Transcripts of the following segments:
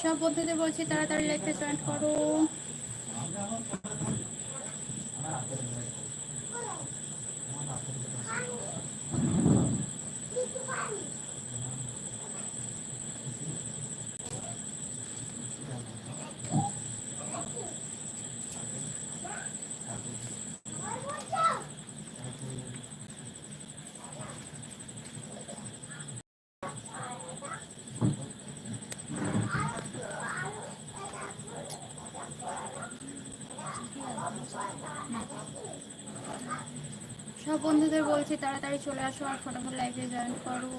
সব বন্ধুদের বলছি তাড়াতাড়ি লাইফে জয়েন করো। সব বন্ধুদের বলছি তাড়াতাড়ি চলে আসো আর ফটাফট লাইভে জয়েন করো।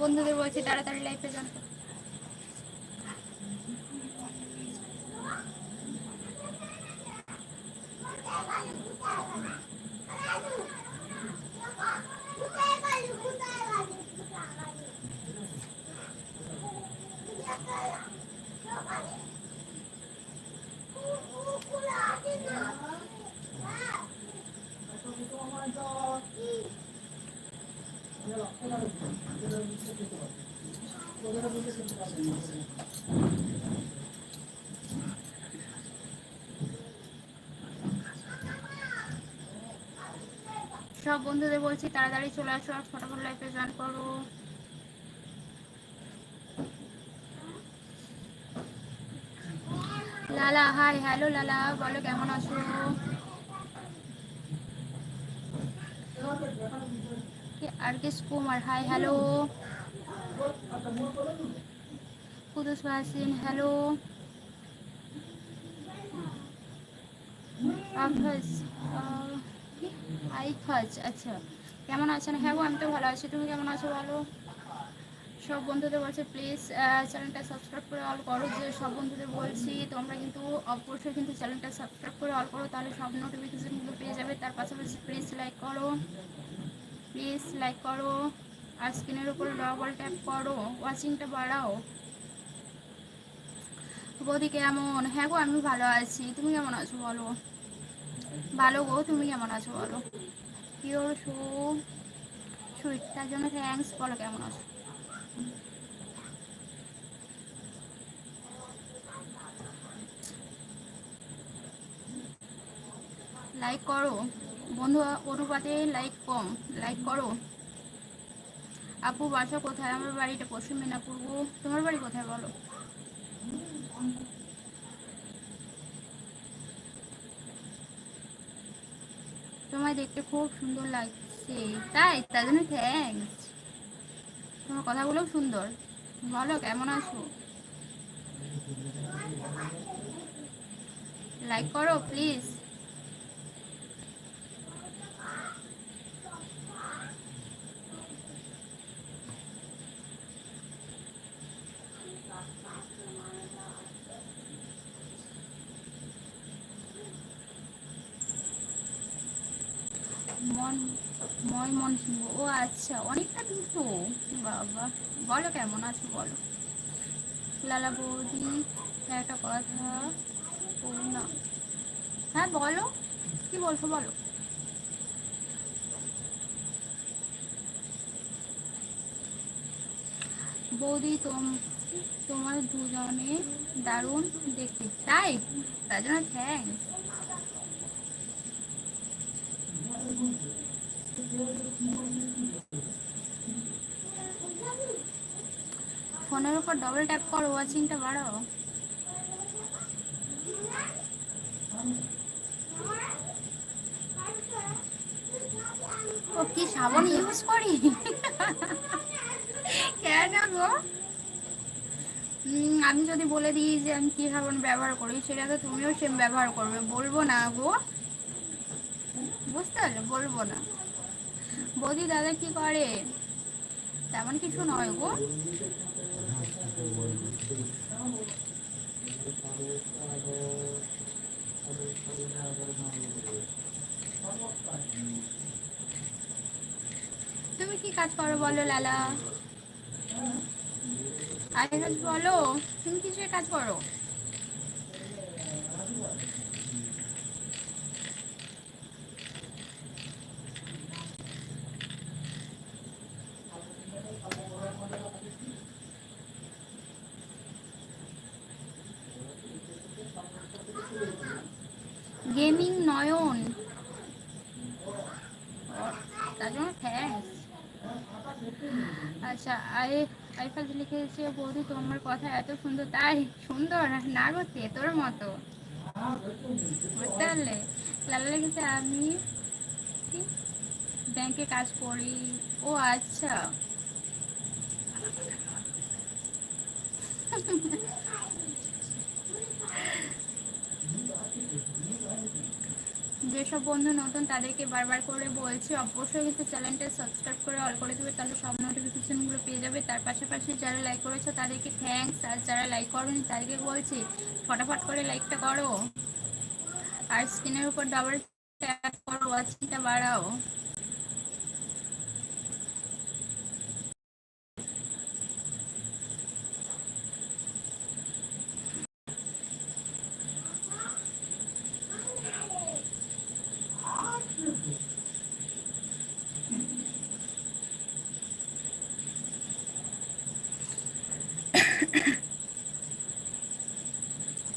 বন্ধুদের বলছি তাড়াতাড়ি লাইফে লাইভে জয়েন করো সব বন্ধুদের বলছি, তাড়াতাড়ি চলে আসো আর ফটাফট লাইফে জয়েন করো। লালা হাই হ্যালো লালা, বলো কেমন আছো? Arkesh Kumar hi hello. Kudus Bhasin hello? Aifaz আচ্ছা। কেমন আছেন? হ্যাঁ গো, আমি তো ভালো আছি। তুমি কেমন আছো বলো? সব বন্ধুদের বলছে প্লিজ চ্যানেলটা সাবস্ক্রাইব করে অল করো। যে সব বন্ধুদের বলছি তোমরা কিন্তু অবশ্যই কিন্তু চ্যানেলটা সাবস্ক্রাইব করে অল করো। তাহলে সব নোটিফিকেশনগুলো পেয়ে যাবে। তার পাশাপাশি প্লিজ লাইক করো। প্লিজ লাইক করো, আর স্ক্রিনের উপরে ডবল ট্যাপ করো ওয়াচিংটা বাড়াও। বৌদি কেমন? হ্যাঁ গো, আমি ভালো আছি। তুমি কেমন আছো বলো? ভালো গো, তুমি কেমন আছো বলো? পিওর শু সুইট জন্য থ্যাঙ্কস বলো কেমন আছো? লাইক করো। বন্ধু, অনুপাতে লাইক কম। লাইক করো। আপু, বাসা কোথায়? আমার বাড়িটা পশ্চিম মেদিনীপুর তোমার বাড়ি কোথায় বলো? তোমায় দেখতে খুব সুন্দর লাগছে। তাই? তার জন্য থ্যাংকস তোমার কথাগুলোও সুন্দর। বলো, কেমন আছো? লাইক করো প্লিজ ময় মন সিংহ ও আচ্ছা অনেকটা দূর তো। বাবা, বলো কেমন আছো বলো। লালা বৌদি, একটা কথা ও না। হ্যাঁ বলো। কি বলছো বলো। বৌদি, তোম, তোমার দুজনে দারুণ দেখতে। তাই? তার জন্য থ্যাংকস উপর ডবল ট্যাপ করো ওয়াচিংটা বাড়াও। ও কি সাবান ইউজ করি? কেন গো? আমি যদি বলে দিই যে আমি কি সাবান ব্যবহার করি, সেটা তো তুমিও সেম ব্যবহার করবে। বলব না গো। বুঝতে পারলে? বলব না। বৌদি দাদা কি করে? তেমন কিছু নয় গো। তুমি কি কাজ করো বলো, লালা? আয়রাজ বলো, তুমি কিসের কাজ করো গেমিং নয়ন তার জন্য থ্যাংকস আচ্ছা আই আইফাজ লিখেছে বৌদি, তোমার কথা এত সুন্দর, তাই সুন্দর না গো তোর মতো। বুঝতে পারলে লালা আমি ব্যাংকে কাজ করি। ও আচ্ছা। যেসব বন্ধু নতুন তাদেরকে বারবার করে বলছি, অবশ্যই কিন্তু চ্যানেলটা সাবস্ক্রাইব করে অল করে দেবে, তাহলে সব নোটিফিকেশনগুলো পেয়ে যাবে। তার পাশাপাশি যারা লাইক করেছ তাদেরকে থ্যাংকস আর যারা লাইক করোনি তাদেরকে বলছি, ফটাফট করে লাইকটা করো। আর স্ক্রিনের উপর ডাবল ট্যাপ করো ওয়াচিংটা বাড়াও।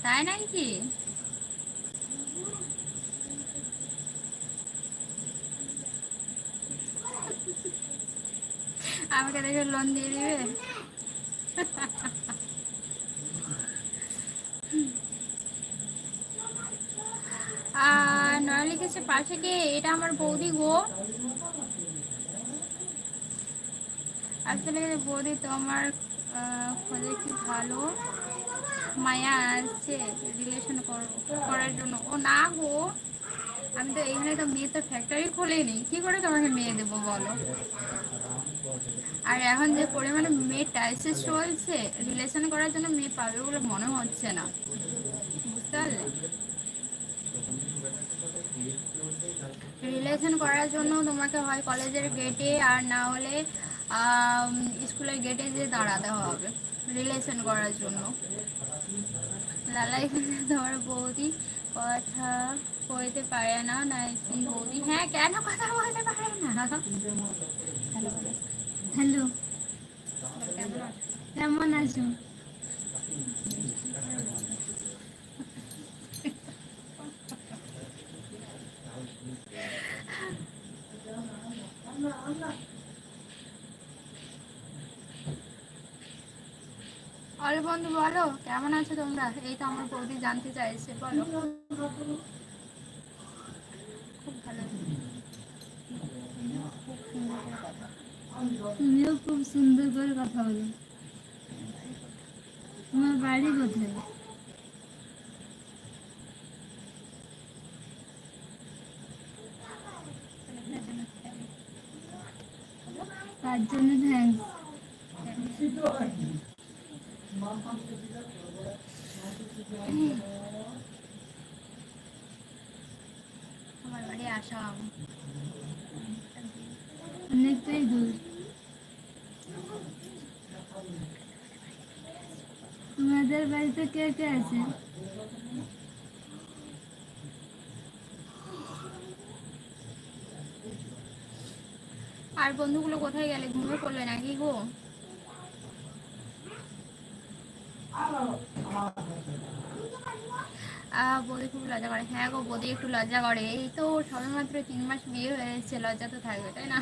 তাই নাকি? আমাকে দেখে লোন দিয়ে দিবে? আর নয় লিখেছে, পাশে কে? এটা আমার বৌদি গো। আসলে বৌদি তোমার খোঁজে কি ভালো? মায়া আসছে রিলেশন করার জন্য। ও না গো, আমি তো এইখানে তো মেয়ে তো ফ্যাক্টরি খোলেনি কি করে তোমাকে মেয়ে দেবো বলো? আর এখন যে পরিমাণে মেয়ে টাইসে চলছে রিলেশন করার জন্য মেয়ে পাবে বলে মনে হচ্ছে না। বুঝতে পারলে? রিলেশন করার জন্য তোমাকে হয় কলেজের গেটে আর না হলে স্কুলের গেটে যে দাঁড়াতে হবে রিলেশন করার জন্য। লালাই তোমার বৌদি কথা কইতে পারে না নাকি বৌদি? হ্যাঁ কেন কথা বলতে পারে না? হ্যালো আছো? কেমন আছো? অল বন্ধু, বলো। কেমন আছো তোমরা? এই তো আমার বৌদি জানতে চাইছে, বলো। তুমিও খুব সুন্দর করে কথা বলো। তোমার বাড়ি কোথায়? তার জন্য থ্যাংকস আসাম অনেকটাই দূর তোমাদের বাড়িতে কে কে আছে আর বন্ধুগুলো কোথায় গেলে? ঘুমিয়ে পড়লে নাকি গো? বৌদি খুব লজ্জা করে। হ্যাঁ গো, বৌদি একটু লজ্জা করে। এই তো সবেমাত্র তিন মাস বিয়ে হয়েছে লজ্জা তো থাকবে, তাই না?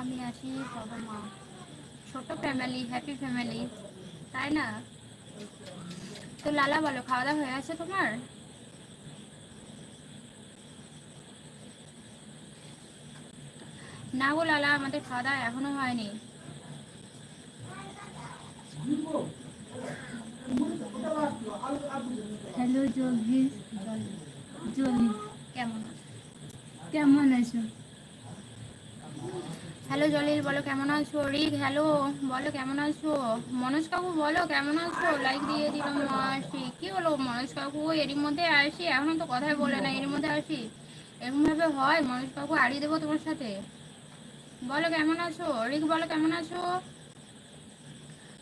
আমি আসি বাবা মা। ছোট ফ্যামিলি হ্যাপি ফ্যামিলি তাই না? তো লালা, বলো খাওয়া দাওয়া হয়ে আছে তোমার? না গো লালা, আমাদের খাওয়া দাওয়া এখনও হয়নি। হ্যালো যোগী জলি কেমন আছো? কেমন আছো হ্যালো জলিল, বলো কেমন আছো? রিক হ্যালো বলো কেমন আছো? মনোজ কাকু, বলো কেমন আছো? লাইক দিয়ে দিলাম আসি কি হলো মনোজ কাকু? এরই মধ্যে আসি, এখনও তো কথাই বলে না এর মধ্যে আসি। এরকম ভাবে হয়, মনোজ কাকু, আড়িয়ে দেবো তোমার সাথে। বলো কেমন আছো? রিক, বলো কেমন আছো?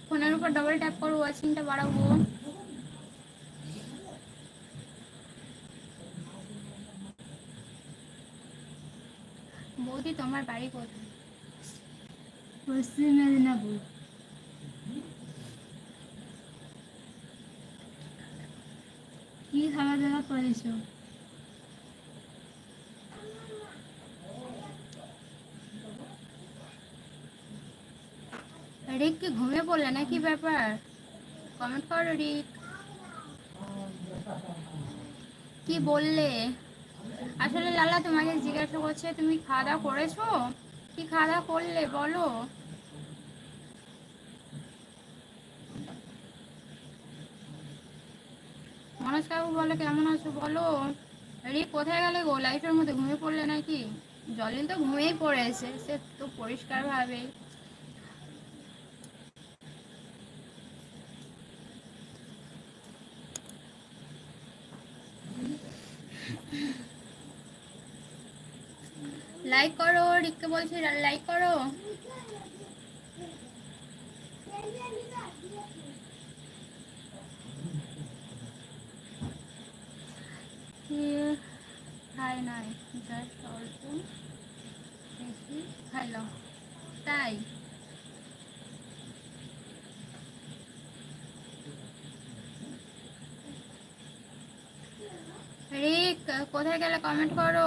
ফোনের উপর ডবল ট্যাপ করো ওয়াচিংটা বাড়াবো। বৌদি, তোমার বাড়ি কোথায়? পশ্চিম মেদিনীপুর। কি খাওয়া দাওয়া করেছ? রিক, কি ঘুমিয়ে পড়লে না কি ব্যাপার? কমেন্ট করো, রিক। কি বললে? আসলে লালা তোমাকে জিজ্ঞাসা করছে, তুমি খাওয়া দাওয়া করেছ? কি খাওয়া করলে বলো? মনোজ কাকু বলো, কেমন আছো বলো? রে কোথায় গেলে গো? লাইফের মধ্যে ঘুমিয়ে পড়লে নাকি? জলিল তো ঘুমিয়েই পড়েছে, সে তো পরিষ্কার লাইক করো রিককে বলছি লাইক করো। তাই। রিক কোথায় গেলে কমেন্ট করো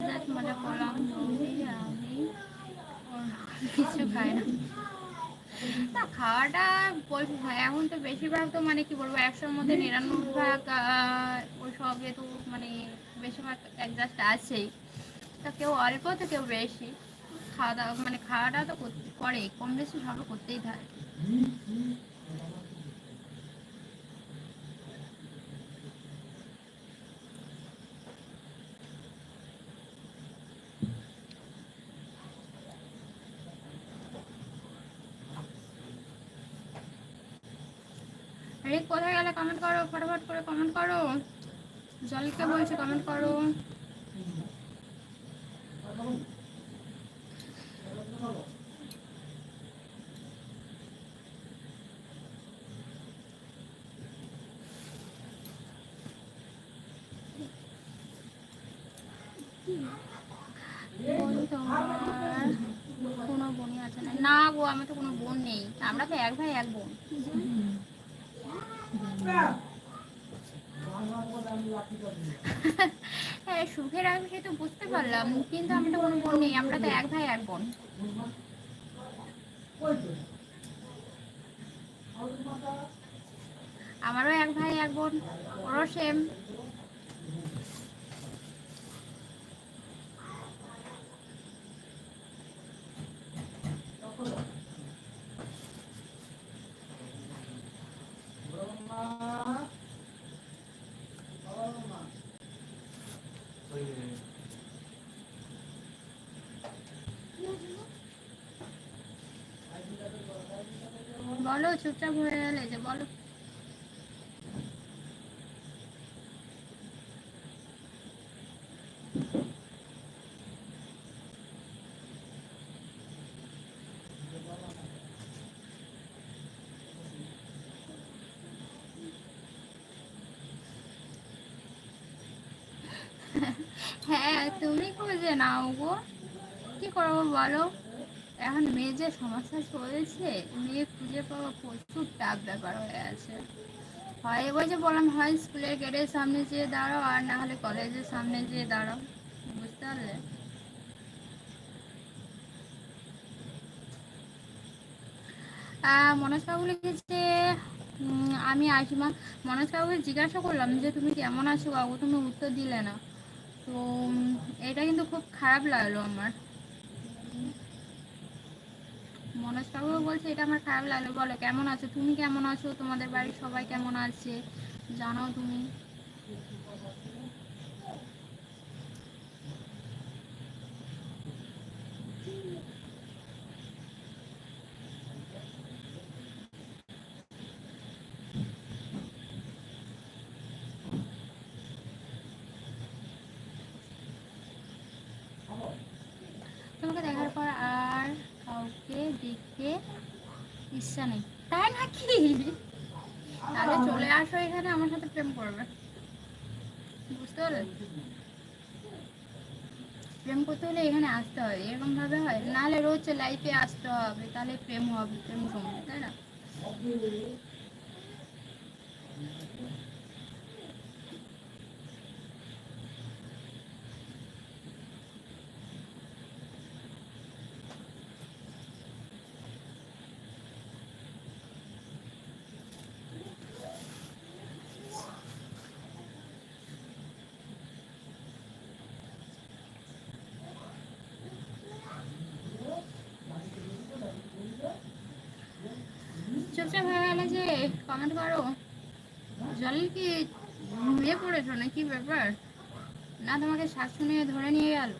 জাস্ট মজা করলাম বৌদি আমি ওরকম কিছু খাই না না খাওয়াটা বলছি না, এখন তো বেশিরভাগ তো মানে কি বলব একশোর মধ্যে নিরানব্বই ভাগ ওই সব যেহেতু মানে বেশিরভাগ অ্যাডজাস্ট আছেই। তা কেউ অল্প তো কেউ বেশি। খাওয়া দাওয়া মানে খাওয়াটা তো করে কম বেশি ভাবে করতেই থাকে রিক কোথায় গেলে কমেন্ট করো, ফটাফট করে কমেন্ট করো। জলকে বলছে কমেন্ট করো। কোনো বোনই আছে না। না গো, আমি তো কোনো বোন নেই। আমরা তো এক ভাই, এক বোন। হ্যাঁ সুখের আমি সে তো বুঝতে পারলাম, কিন্তু আমি তো কোনো বোন নেই, আমরা তো এক ভাই, এক বোন। আমারও এক ভাই, এক বোন, ওরও সেম চুপচাপ হয়ে গেলে যে বলো। হ্যাঁ তুমি খুঁজে নাও গো। কি করব বলো? এখন মেয়ে যে সমস্যা চলেছে, মেয়ে খুঁজে পাওয়া প্রচুর টাফ ব্যাপার হয়ে আছে। হয় ওই যে বললাম, হয় স্কুলের গেটের সামনে যেয়ে দাঁড়াও, আর না হলে কলেজের সামনে যেয়ে দাঁড়াও। বুঝতে পারলে? মনোজ লিখেছে আমি আশিমা মনোজ কাকুকে জিজ্ঞাসা করলাম যে, তুমি কেমন আছো কাকু তুমি উত্তর দিলে না। তো এটা কিন্তু খুব খারাপ লাগল আমার। মনোজ কাকু বলছে, এটা আমার খারাপ লাগল। বলো, কেমন আছো? তুমি কেমন আছো? তোমাদের বাড়ির সবাই কেমন আছে? জানাও তুমি? দেখতে ইচ্ছা নেই। তাই নাকি? তাহলে চলে আসো এখানে, আমার সাথে প্রেম করবে। বুঝতে পারলে? প্রেম করতে হলে এখানে আসতে হয়, এরকম ভাবে হয়। নাহলে রোজ লাইফে আসতে হবে, তাহলে প্রেম হবে, প্রেম জমবে তাই না? চুপচাপ হয়ে গেলে যে কমেন্ট করো। জল কি ঘুমিয়ে পড়েছো না কি ব্যাপার? না, তোমাকে শাশু নিয়ে ধরে নিয়ে গেল।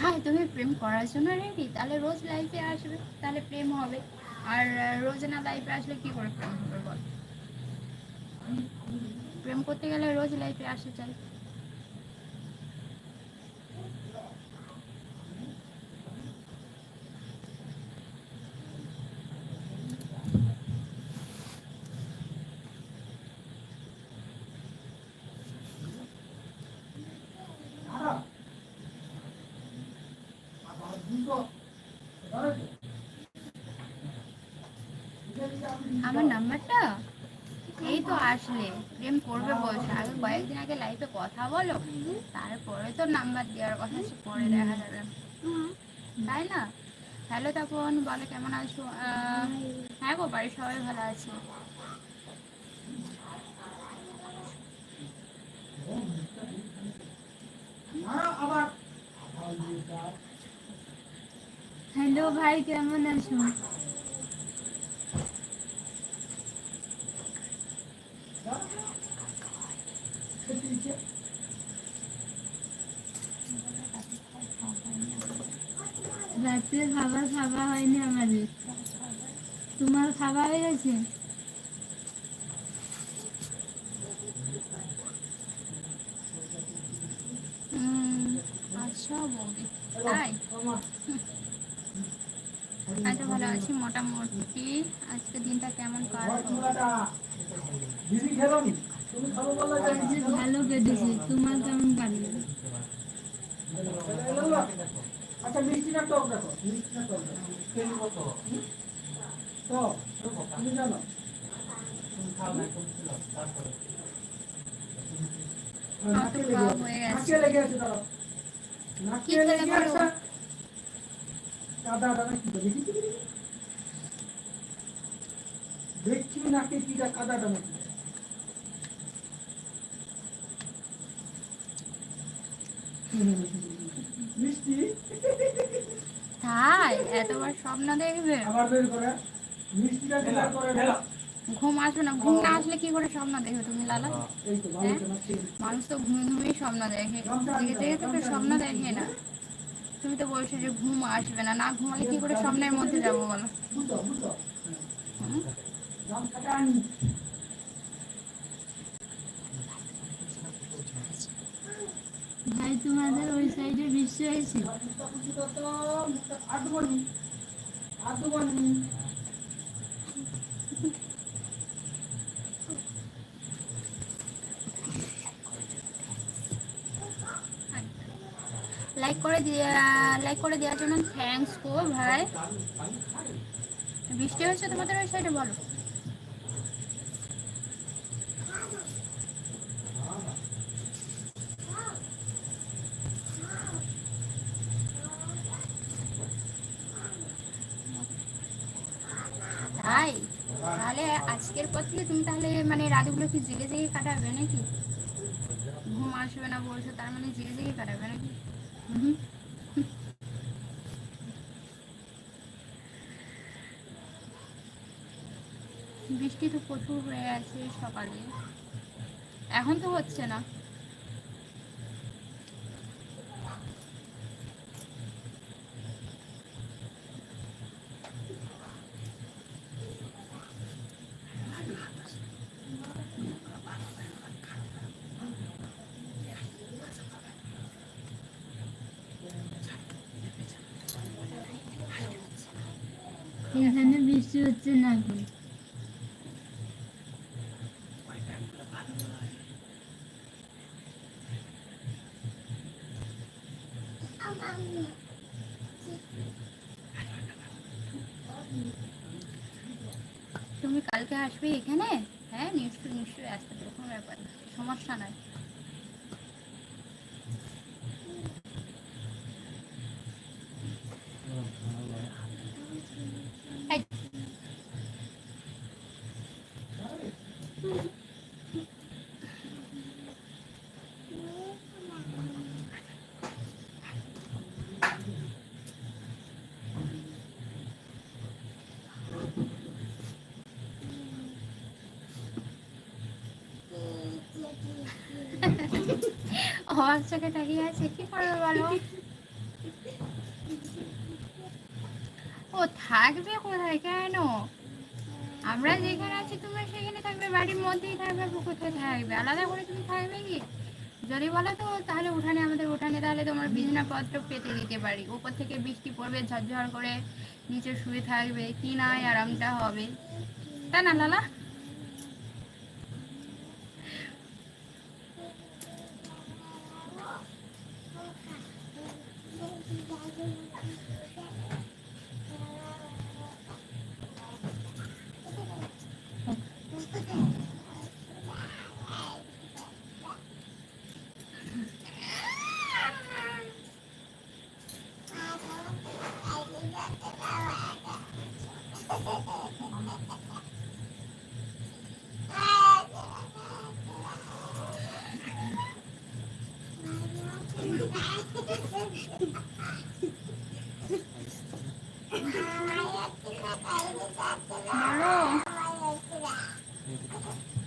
হ্যাঁ তুমি প্রেম করার জন্য রেডি তাহলে রোজ লাইফে আসবে, তাহলে প্রেম হবে। আর রোজ না লাইফে আসলে কি করে প্রেম হবে বল? প্রেম করতে গেলে রোজ লাইফে আসে চাই আমার নাম্বারটা? এই তো আসলে। প্রেম করবে বলছে। আগে কয়েকদিন আগে লাইফে কথা বলো। তারপরে তো নাম্বার দেওয়ার কথা পরে দেখা যাবে। তাই না? হ্যালো তপন বলো কেমন আছো? হ্যাঁ গো বাড়ির সবাই ভালো আছে। হ্যালো ভাই কেমন আছো রাতে খাবার খাওয়া হয়নি আমাদের। তোমার খাওয়া হয়ে গেছে? আচ্ছা ভালো আছি, মোটামুটি। আজকে দিনটা কেমন ভালো কেটেছে। তোমার কেমন কাটলো? আচ্ছা মিষ্টিটা টক দেখো মিষ্টিটা টক দেখো টক তুমি জানো আমার তো খাওয়া হয়ে গেছে নাকে লেগে আছে দাঁড়াও নাকে কি খেলে লেগে বলো? আছে কাদা দাদা কি দেখি দেখছি নাকে কি কাদাটা নাকি মিষ্টি? তাই? এতবার স্বপ্ন দেখবে? আবার বের করে। মিষ্টিটা বের করে। ঢেলা ঘুম আসবে না। ঘুম না আসলে কি করে স্বপ্ন দেখবে তুমি লালা? এই তো ভালো তো নাকি মানুষ তো ঘুমিয়ে ঘুমিয়ে স্বপ্ন দেখে। দেখে দেখে তো স্বপ্ন দেখে না। তুমি তো বলছো যে ঘুম আসবে না। না ঘুমালে কি করে স্বপ্নের মধ্যে যাব বলো? আনি তোমাদের ওই সাইডে বৃষ্টি হয়েছে? লাইক করে দিয়ে লাইক করে দেওয়ার জন্য থ্যাঙ্কস গো ভাই। বৃষ্টি হচ্ছে তোমাদের ওই সাইডে বলো। তাহলে আজকের পর থেকে তুমি তাহলে মানে রাতগুলো কি জেগে জেগে কাটাবে নাকি? ঘুম আসবে না বলছো, তার মানে জেগে জেগে কাটাবে নাকি? বৃষ্টি তো প্রচুর হয়ে আছে সকালে। এখন তো হচ্ছে না। এখানে বৃষ্টি হচ্ছে না এখন তুমি কালকে আসবে এখানে হ্যাঁ নিশ্চয়ই নিশ্চয়ই আসতে পারো কোনো ব্যাপার না সমস্যা নাই এই, অবাক চোখে তাকিয়ে আছে, কি করবে বলো? ও থাকবে কোথায় কেন? আমরা যেখানে আছি, তোমরা সেখানে থাকবে, বাড়ির মধ্যেই থাকবে তো কোথায় থাকবে। আলাদা করে তুমি থাকবে কি? যদি বলো তো, তাহলে উঠানে আমাদের উঠানে, তাহলে তোমার বিছানাপত্র পেতে দিতে পারি। উপর থেকে বৃষ্টি পড়বে, ঝরঝর করে, নিচে শুয়ে থাকবে, কি নাই, আরামটা হবে। তাই না, লালা?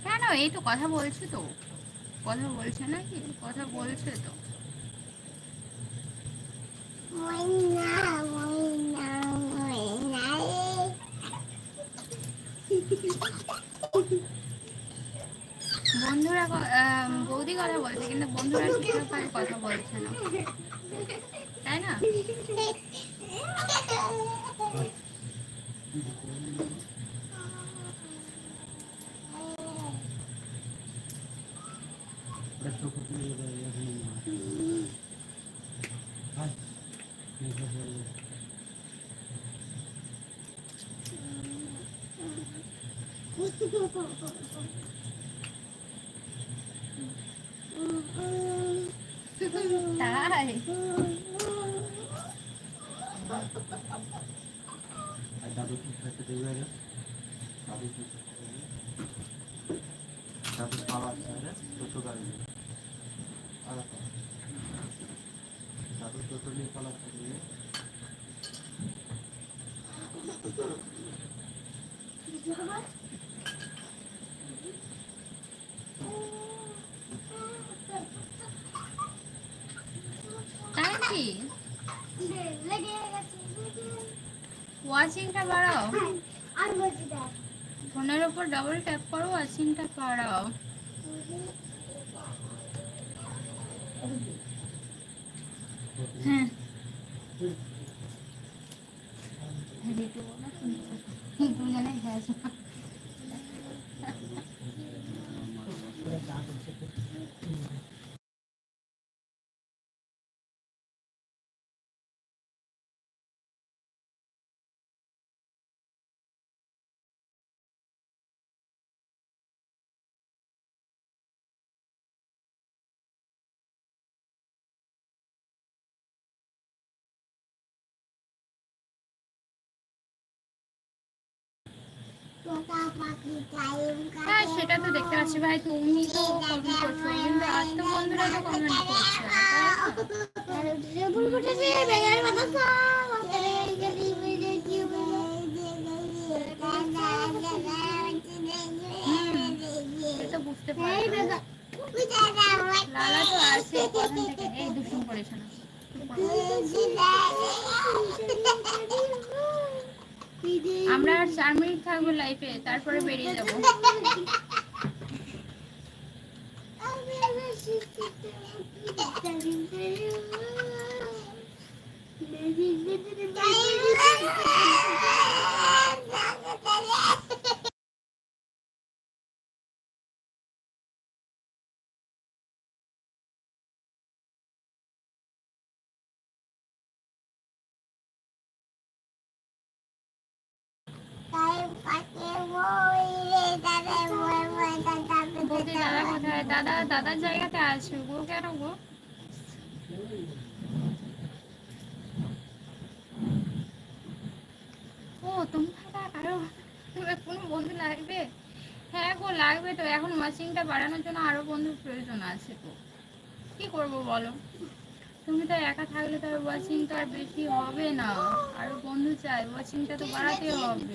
কেন? এই তো কথা বলছে তো। কথা বলছে নাকি? কথা বলছে তো। বন্ধুরা বৌদি কথা বলছে কিন্তু বন্ধুরা কথা বলছে না। তাই না? তাই। দাদু দেবে টোটো গাড়ি টোটো নিয়ে পালাতে গিয়ে তাই কি ওয়াচিংটা বাড়াও ফোনের উপর ডাবল ট্যাপ করো আর সিনটা হ্যাঁ। হ্যাঁ হ্যাঁ হ্যাঁ সেটা তো দেখতে পাচ্ছি ভাই তুমি তো কমেন্ট করছ কিন্তু আজ তো বন্ধুরা তো কমেন্ট করছে লালা তো আছে এই দুষ্টুম করেছে না আমরা আর চার মিনিট থাকব লাইফে তারপরে বেরিয়ে যাব। দাদা, দাদার জায়গাতে আছে গো, কেন গো? ও, তোমার আরও কোনো বন্ধু লাগবে? হ্যাঁ গো, লাগবে তো। এখন ওয়াচিংটা বাড়ানোর জন্য আরও বন্ধুর প্রয়োজন আছে তো কি করব বলো? তুমি তো একা থাকলে তো আর ওয়াচিং তো আর বেশি হবে না। আরও বন্ধু চাই। ওয়াচিংটা তো বাড়াতে হবে।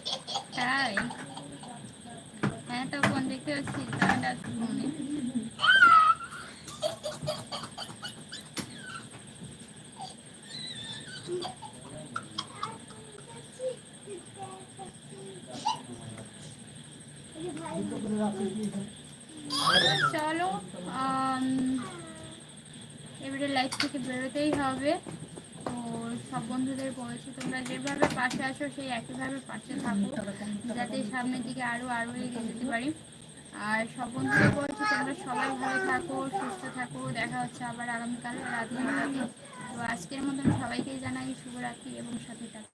তাই? হ্যাঁ তখন দেখতে পাচ্ছি আসছে ফোনে দুটো করে রাখি দিয়েছে। চলো আম, এবারে লাইফ থেকে বেরোতেই হবে তো সব বন্ধুদের বলছি তোমরা যেভাবে পাশে আসো সেই একইভাবে পাশে থাকো, যাতে সামনের দিকে আরও আরও এগিয়ে যেতে পারি। আর সব বন্ধুরা বলছি, তোমরা সবাই ভালো থাকো, সুস্থ থাকো, দেখা হচ্ছে আবার আগামীকাল রাত নটাতে তো আজকের মতন সবাইকে জানাই শুভরাত্রি এবং সাথে থাকো।